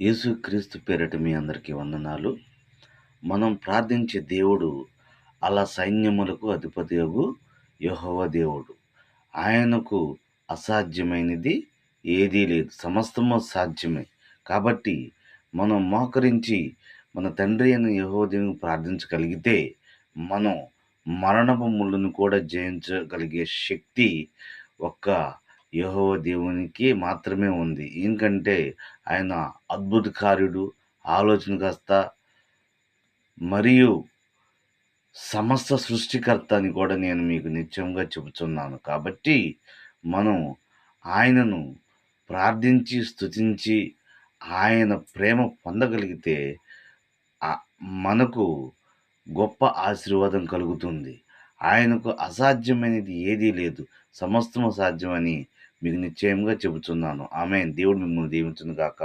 యేసుక్రీస్తు పేరిట మీ అందరికీ వందనాలు. మనం ప్రార్థించే దేవుడు అలా సైన్యములకు అధిపతియగు యహోవ దేవుడు. ఆయనకు అసాధ్యమైనది ఏదీ లేదు. సమస్తము సాధ్యమే. కాబట్టి మనం మోకరించి మన తండ్రి అయిన యెహోవా దేవుని ప్రార్థించగలిగితే మనం మరణపు ముళ్ళను కూడా జయించగలిగే శక్తి ఒక్క యెహోవా దేవునికి మాత్రమే ఉంది. ఎందుకంటే ఆయన అద్భుతకార్యుడు ఆలోచనకర్త మరియు సమస్త సృష్టికర్త అని కూడా నేను మీకు నిత్యంగా చెబుతున్నాను. కాబట్టి మనం ఆయనను ప్రార్థించి స్థుతించి ఆయన ప్రేమ పొందగలిగితే మనకు గొప్ప ఆశీర్వాదం కలుగుతుంది. ఆయనకు అసాధ్యమైనది ఏదీ లేదు. సమస్తము సాధ్యమని మీకు నిశ్చయంగా చెబుతున్నాను. ఆమె దేవుడు మిమ్మల్ని దీవించును గాక